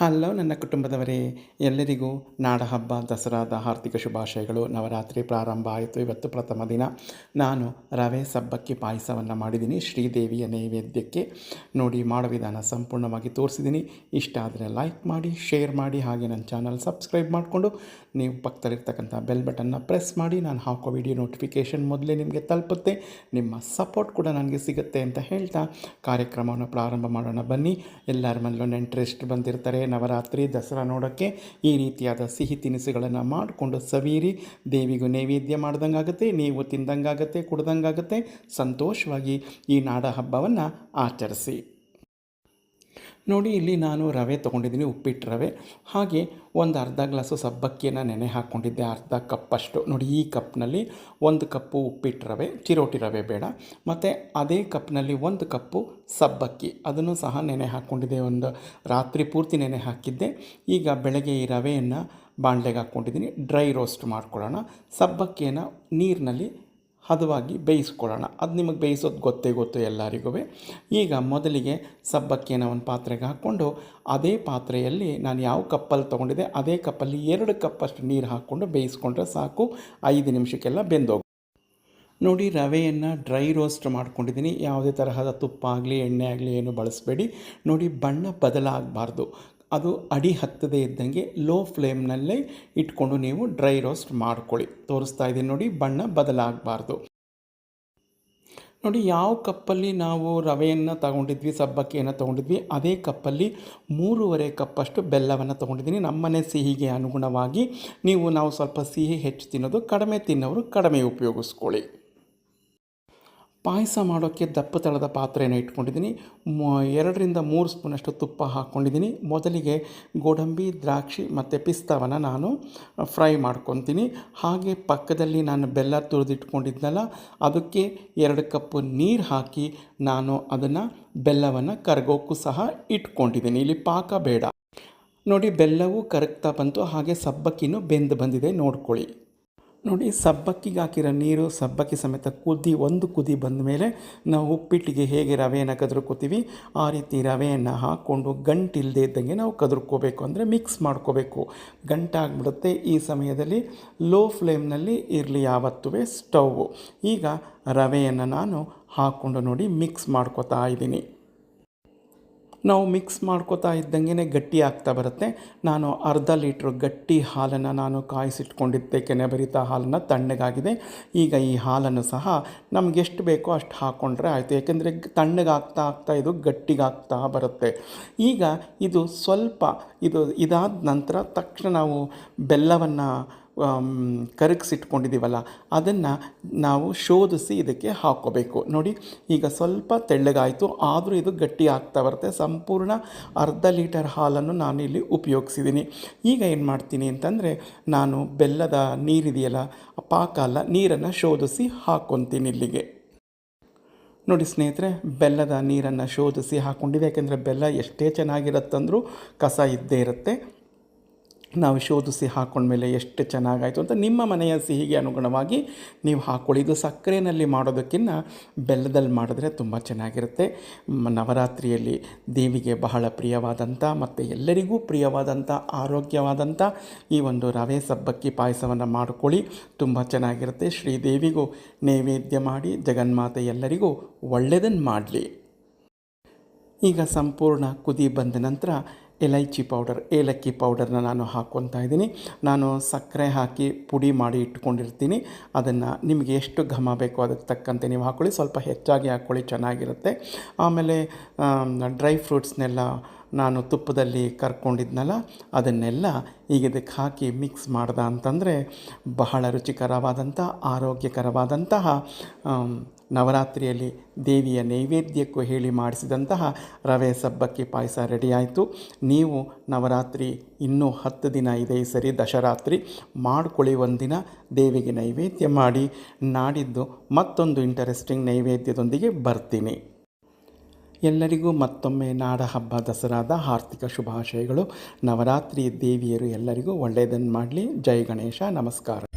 Hello ನನ್ನ ಕುಟುಂಬದವರೇ, ಎಲ್ಲರಿಗೂ ನಾಡಹಬ್ಬ, ದಸರಾದ ಆರ್ಥಿಕ ಶುಭಾಶಯಗಳು. ನವರಾತ್ರಿ ಪ್ರಾರಂಭ ಆಯಿತು. ಇವತ್ತು ಪ್ರಥಮ ದಿನ. ನಾನು ರವೆ ಸಬ್ಬಕ್ಕಿ ಪಾಯಸವನ್ನು ಮಾಡಿದ್ದೀನಿ. ಶ್ರೀದೇವಿಯ ನೈವೇದ್ಯಕ್ಕೆ ನೋಡಿ ಮಾಡೋ ವಿಧಾನ ಸಂಪೂರ್ಣವಾಗಿ ತೋರಿಸಿದ್ದೀನಿ. ಇಷ್ಟ ಆದರೆ ಲೈಕ್ ಮಾಡಿ ಶೇರ್ ಮಾಡಿ, ಹಾಗೆ ನನ್ನ ಚಾನಲ್ ಸಬ್ಸ್ಕ್ರೈಬ್ ಮಾಡಿಕೊಂಡು ನೀವು ಪಕ್ಕದಲ್ಲಿರ್ತಕ್ಕಂಥ ಬೆಲ್ ಬಟನ್ನ ಪ್ರೆಸ್ ಮಾಡಿ, ನಾನು ಹಾಕೋ ವಿಡಿಯೋ ನೋಟಿಫಿಕೇಷನ್ ಮೊದಲೇ ನಿಮಗೆ ತಲುಪುತ್ತೆ. ನಿಮ್ಮ ಸಪೋರ್ಟ್ ಕೂಡ ನನಗೆ ಸಿಗುತ್ತೆ ಅಂತ ಹೇಳ್ತಾ ಕಾರ್ಯಕ್ರಮವನ್ನು ಪ್ರಾರಂಭ ಮಾಡೋಣ ಬನ್ನಿ. ಎಲ್ಲರ ಮನೇಲೂ ನೆಂಟರೆಸ್ಟ್ ಬಂದಿರ್ತಾರೆ. ನವರಾತ್ರಿ, ದಸರಾ ನೋಡೋಕ್ಕೆ ಈ ರೀತಿಯಾದ ಸಿಹಿ ತಿನಿಸುಗಳನ್ನು ಮಾಡಿಕೊಂಡು ಸವೀರಿ ದೇವಿಗೂ ನೈವೇದ್ಯ ಮಾಡ್ದಂಗಾಗುತ್ತೆ, ನೀವು ತಿಂದಂಗಾಗುತ್ತೆ, ಕುಡ್ದಂಗಾಗುತ್ತೆ. ಸಂತೋಷವಾಗಿ ಈ ನಾಡ ಹಬ್ಬವನ್ನು ಆಚರಿಸಿ. ನೋಡಿ, ಇಲ್ಲಿ ನಾನು ರವೆ ತೊಗೊಂಡಿದ್ದೀನಿ, ಉಪ್ಪಿಟ್ಟು ರವೆ. ಹಾಗೆ ಒಂದು ಅರ್ಧ ಗ್ಲಾಸು ಸಬ್ಬಕ್ಕಿಯನ್ನು ನೆನೆ ಹಾಕ್ಕೊಂಡಿದ್ದೆ, ಅರ್ಧ ಕಪ್ಪಷ್ಟು ನೋಡಿ, ಈ ಕಪ್ನಲ್ಲಿ ಒಂದು ಕಪ್ಪು ಉಪ್ಪಿಟ್ಟು ರವೆ, ಚಿರೋಟಿ ರವೆ ಬೇಡ. ಮತ್ತು ಅದೇ ಕಪ್ನಲ್ಲಿ ಒಂದು ಕಪ್ಪು ಸಬ್ಬಕ್ಕಿ. ಅದನ್ನು ಸಹ ನೆನೆ ಹಾಕ್ಕೊಂಡಿದ್ದೆ, ಒಂದು ರಾತ್ರಿ ಪೂರ್ತಿ ನೆನೆ ಹಾಕಿದ್ದೆ. ಈಗ ಬೆಳಗ್ಗೆ ಈ ರವೆಯನ್ನು ಬಾಣಲೆಗೆ ಹಾಕ್ಕೊಂಡಿದ್ದೀನಿ. ಡ್ರೈ ರೋಸ್ಟ್ ಮಾಡ್ಕೊಳ್ಳೋಣ. ಸಬ್ಬಕ್ಕಿಯನ್ನು ನೀರಿನಲ್ಲಿ ಹದವಾಗಿ ಬೇಯಿಸ್ಕೊಳ್ಳೋಣ. ಅದು ನಿಮಗೆ ಬೇಯಿಸೋದು ಗೊತ್ತೇ ಗೊತ್ತು ಎಲ್ಲರಿಗೂ ಈಗ ಮೊದಲಿಗೆ ಸಬ್ಬಕ್ಕಿಯನ್ನು ಒಂದು ಪಾತ್ರೆಗೆ ಹಾಕ್ಕೊಂಡು ಅದೇ ಪಾತ್ರೆಯಲ್ಲಿ ನಾನು ಯಾವ ಕಪ್ಪಲ್ಲಿ ತೊಗೊಂಡಿದ್ದೆ ಅದೇ ಕಪ್ಪಲ್ಲಿ ಎರಡು ಕಪ್ಪಷ್ಟು ನೀರು ಹಾಕ್ಕೊಂಡು ಬೇಯಿಸ್ಕೊಂಡ್ರೆ ಸಾಕು. ಐದು ನಿಮಿಷಕ್ಕೆಲ್ಲ ಬೆಂದೋಗಿ. ನೋಡಿ ರವೆಯನ್ನು ಡ್ರೈ ರೋಸ್ಟ್ ಮಾಡ್ಕೊಂಡಿದ್ದೀನಿ. ಯಾವುದೇ ತರಹದ ತುಪ್ಪ ಆಗಲಿ ಎಣ್ಣೆ ಆಗಲಿ ಏನು ಬಳಸಬೇಡಿ. ನೋಡಿ ಬಣ್ಣ ಬದಲಾಗಬಾರ್ದು. ಅದು ಅಡಿ ಹತ್ತದೇ ಇದ್ದಂಗೆ ಲೋ ಫ್ಲೇಮ್ನಲ್ಲೇ ಇಟ್ಕೊಂಡು ನೀವು ಡ್ರೈ ರೋಸ್ಟ್ ಮಾಡ್ಕೊಳ್ಳಿ. ತೋರಿಸ್ತಾ ಇದ್ದೀನಿ ನೋಡಿ, ಬಣ್ಣ ಬದಲಾಗಬಾರ್ದು. ನೋಡಿ, ಯಾವ ಕಪ್ಪಲ್ಲಿ ನಾವು ರವೆಯನ್ನು ತಗೊಂಡಿದ್ವಿ, ಸಬ್ಬಕ್ಕಿಯನ್ನು ತೊಗೊಂಡಿದ್ವಿ, ಅದೇ ಕಪ್ಪಲ್ಲಿ ಮೂರುವರೆ ಕಪ್ಪಷ್ಟು ಬೆಲ್ಲವನ್ನು ತೊಗೊಂಡಿದ್ದೀನಿ. ನಮ್ಮನೆ ಸಿಹಿಗೆ ಅನುಗುಣವಾಗಿ ನೀವು ನಾವು ಸ್ವಲ್ಪ ಸಿಹಿ ಹೆಚ್ಚು ತಿನ್ನೋದು ಕಡಿಮೆ ತಿನ್ನೋರು ಕಡಿಮೆ ಉಪಯೋಗಿಸ್ಕೊಳ್ಳಿ. ಪಾಯಸ ಮಾಡೋಕ್ಕೆ ದಪ್ಪ ತಳದ ಪಾತ್ರೆಯನ್ನು ಇಟ್ಕೊಂಡಿದ್ದೀನಿ. ಎರಡರಿಂದ ಮೂರು ಸ್ಪೂನಷ್ಟು ತುಪ್ಪ ಹಾಕ್ಕೊಂಡಿದ್ದೀನಿ ಮೊದಲಿಗೆ ಗೋಡಂಬಿ, ದ್ರಾಕ್ಷಿ ಮತ್ತು ಪಿಸ್ತಾವನ್ನು ನಾನು ಫ್ರೈ ಮಾಡ್ಕೊತೀನಿ. ಹಾಗೆ ಪಕ್ಕದಲ್ಲಿ ನಾನು ಬೆಲ್ಲ ತುರಿದಿಟ್ಕೊಂಡಿದ್ನಲ್ಲ, ಅದಕ್ಕೆ ಎರಡು ಕಪ್ಪು ನೀರು ಹಾಕಿ ನಾನು ಅದನ್ನು ಬೆಲ್ಲವನ್ನು ಕರಗೋಕ್ಕೂ ಸಹ ಇಟ್ಕೊಂಡಿದ್ದೀನಿ. ಇಲ್ಲಿ ಪಾಕ ಬೇಡ. ನೋಡಿ, ಬೆಲ್ಲವೂ ಕರಗ್ತಾ ಬಂತು, ಹಾಗೆ ಸಬ್ಬಕ್ಕಿನೂ ಬೆಂದು ಬಂದಿದೆ, ನೋಡ್ಕೊಳ್ಳಿ. ನೋಡಿ, ಸಬ್ಬಕ್ಕಿಗೆ ಹಾಕಿರೋ ನೀರು, ಸಬ್ಬಕ್ಕಿ ಸಮೇತ ಕುದಿ, ಒಂದು ಕುದಿ ಬಂದ ಮೇಲೆ ನಾವು ಉಪ್ಪಿಟ್ಟಿಗೆ ಹೇಗೆ ರವೆಯನ್ನು ಕದ್ರಕೋತೀವಿ, ಆ ರೀತಿ ರವೆಯನ್ನು ಹಾಕ್ಕೊಂಡು ಗಂಟಿಲ್ಲದೆ ಇದ್ದಂಗೆ ನಾವು ಕದ್ರಕೋಬೇಕು. ಅಂದರೆ ಮಿಕ್ಸ್ ಮಾಡ್ಕೋಬೇಕು. ಗಂಟಾಗ್ಬಿಡುತ್ತೆ. ಈ ಸಮಯದಲ್ಲಿ ಲೋ ಫ್ಲೇಮ್ನಲ್ಲಿ ಇರಲಿ ಯಾವತ್ತೂ ಸ್ಟವ್ ಈಗ ರವೆಯನ್ನು ನಾನು ಹಾಕ್ಕೊಂಡು ನೋಡಿ ಮಿಕ್ಸ್ ಮಾಡ್ಕೋತಾ ಇದ್ದೀನಿ. ನಾವು ಮಿಕ್ಸ್ ಮಾಡ್ಕೋತಾ ಇದ್ದಂಗೆ ಗಟ್ಟಿ ಆಗ್ತಾ ಬರುತ್ತೆ. ನಾನು ಅರ್ಧ ಲೀಟ್ರ್ ಗಟ್ಟಿ ಹಾಲನ್ನು ನಾನು ಕಾಯಿಸಿಟ್ಕೊಂಡಿದ್ದೆ. ಕೆನೆ ಕೆನೆಬರಿತ ಹಾಲನ್ನು ತಣ್ಣಗಾಗಿದೆ. ಈಗ ಈ ಹಾಲನ್ನು ಸಹ ನಮ್ಗೆ ಎಷ್ಟು ಬೇಕೋ ಅಷ್ಟು ಹಾಕ್ಕೊಂಡ್ರೆ ಆಯಿತು. ಯಾಕೆಂದರೆ ತಣ್ಣಗಾಗ್ತಾ ಆಗ್ತಾ ಇದು ಗಟ್ಟಿಗಾಗ್ತಾ ಬರುತ್ತೆ. ಈಗ ಇದು ಸ್ವಲ್ಪ ಇದು ಇದಾದ ನಂತರ ತಕ್ಷಣ ನಾವು ಬೆಲ್ಲವನ್ನು ಕರಗಿಸಿಟ್ಕೊಂಡಿದ್ದೀವಲ್ಲ, ಅದನ್ನು ನಾವು ಶೋಧಿಸಿ ಇದಕ್ಕೆ ಹಾಕ್ಕೋಬೇಕು ನೋಡಿ, ಈಗ ಸ್ವಲ್ಪ ತೆಳ್ಳಗಾಯಿತು, ಆದರೂ ಇದು ಗಟ್ಟಿ ಆಗ್ತಾ ಬರುತ್ತೆ. ಸಂಪೂರ್ಣ ಅರ್ಧ ಲೀಟರ್ ಹಾಲನ್ನು ನಾನು ಇಲ್ಲಿ ಉಪಯೋಗಿಸಿದ್ದೀನಿ. ಈಗ ಏನು ಮಾಡ್ತೀನಿ ಅಂತಂದರೆ, ನಾನು ಬೆಲ್ಲದ ನೀರಿದೆಯಲ್ಲ ಪಾಕ ಅಲ್ಲ, ನೀರನ್ನು ಶೋಧಿಸಿ ಹಾಕೊತೀನಿ ಇಲ್ಲಿಗೆ. ನೋಡಿ ಸ್ನೇಹಿತರೆ, ಬೆಲ್ಲದ ನೀರನ್ನು ಶೋಧಿಸಿ ಹಾಕ್ಕೊಂಡಿದೆ ಯಾಕೆಂದರೆ ಬೆಲ್ಲ ಎಷ್ಟೇ ಚೆನ್ನಾಗಿರುತ್ತಂದ್ರೂ ಕಸ ಇದ್ದೇ ಇರುತ್ತೆ. ನಾವು ಶೋಧಿಸಿ ಮೇಲೆ ಎಷ್ಟು ಚೆನ್ನಾಗಾಯಿತು ಅಂತ ನಿಮ್ಮ ಮನೆಯ ಸಿಹಿಗೆ ಅನುಗುಣವಾಗಿ ನೀವು ಹಾಕ್ಕೊಳ್ಳಿ ಇದು ಸಕ್ಕರೆಯಲ್ಲಿ ಮಾಡೋದಕ್ಕಿಂತ ಬೆಲ್ಲದಲ್ಲಿ ಮಾಡಿದ್ರೆ ತುಂಬ ಚೆನ್ನಾಗಿರುತ್ತೆ. ನವರಾತ್ರಿಯಲ್ಲಿ ದೇವಿಗೆ ಬಹಳ ಪ್ರಿಯವಾದಂಥ ಮತ್ತು ಎಲ್ಲರಿಗೂ ಪ್ರಿಯವಾದಂಥ ಆರೋಗ್ಯವಾದಂಥ ಈ ಒಂದು ರವೆ ಸಬ್ಬಕ್ಕಿ ಪಾಯಸವನ್ನು ಮಾಡ್ಕೊಳ್ಳಿ. ತುಂಬ ಚೆನ್ನಾಗಿರುತ್ತೆ. ಶ್ರೀದೇವಿಗೂ ನೈವೇದ್ಯ ಮಾಡಿ ಜಗನ್ಮಾತೆ ಎಲ್ಲರಿಗೂ ಒಳ್ಳೆಯದನ್ನು ಮಾಡಲಿ. ಈಗ ಸಂಪೂರ್ಣ ಕುದಿ ಬಂದ ನಂತರ ಎಲೈಚಿ ಪೌಡರ್, ಏಲಕ್ಕಿ ಪೌಡರ್ನ ನಾನು ಹಾಕ್ಕೊತಾ ಇದ್ದೀನಿ. ನಾನು ಸಕ್ಕರೆ ಹಾಕಿ ಪುಡಿ ಮಾಡಿ ಇಟ್ಕೊಂಡಿರ್ತೀನಿ. ಅದನ್ನು ನಿಮಗೆ ಎಷ್ಟು ಘಮ ಬೇಕೋ ಅದಕ್ಕೆ ತಕ್ಕಂತೆ ನೀವು ಹಾಕ್ಕೊಳ್ಳಿ ಸ್ವಲ್ಪ ಹೆಚ್ಚಾಗಿ ಹಾಕ್ಕೊಳ್ಳಿ ಚೆನ್ನಾಗಿರುತ್ತೆ. ಆಮೇಲೆ ಡ್ರೈ ಫ್ರೂಟ್ಸ್ನೆಲ್ಲ ನಾನು ತುಪ್ಪದಲ್ಲಿ ಕರ್ಕೊಂಡಿದ್ನಲ್ಲ, ಅದನ್ನೆಲ್ಲ ಈಗ ಇದಕ್ಕೆ ಹಾಕಿ ಮಿಕ್ಸ್ ಮಾಡ್ದೆ ಅಂತಂದರೆ ಬಹಳ ರುಚಿಕರವಾದಂಥ ಆರೋಗ್ಯಕರವಾದಂತಹ ನವರಾತ್ರಿಯಲ್ಲಿ ದೇವಿಯ ನೈವೇದ್ಯಕ್ಕೂ ಹೇಳಿ ಮಾಡಿಸಿದಂತಹ ರವೆ ಸಬ್ಬಕ್ಕಿ ಪಾಯಸ ರೆಡಿಯಾಯಿತು. ನೀವು ನವರಾತ್ರಿ ಇನ್ನೂ ಹತ್ತು ದಿನ ಇದೆ ಸರಿ ದಶರಾತ್ರಿ. ಮಾಡ್ಕೊಳ್ಳಿ ಒಂದಿನ, ದೇವಿಗೆ ನೈವೇದ್ಯ ಮಾಡಿ. ನಾಡಿದ್ದು ಮತ್ತೊಂದು ಇಂಟರೆಸ್ಟಿಂಗ್ ನೈವೇದ್ಯದೊಂದಿಗೆ ಬರ್ತೀನಿ. ಎಲ್ಲರಿಗೂ ಮತ್ತೊಮ್ಮೆ ನಾಡ ಹಬ್ಬ, ದಸರಾದ ಆರ್ಥಿಕ ಶುಭಾಶಯಗಳು. ನವರಾತ್ರಿ ದೇವಿಯರು ಎಲ್ಲರಿಗೂ ಒಳ್ಳೆಯದನ್ನು ಮಾಡಲಿ. ಜೈ ಗಣೇಶ, ನಮಸ್ಕಾರ.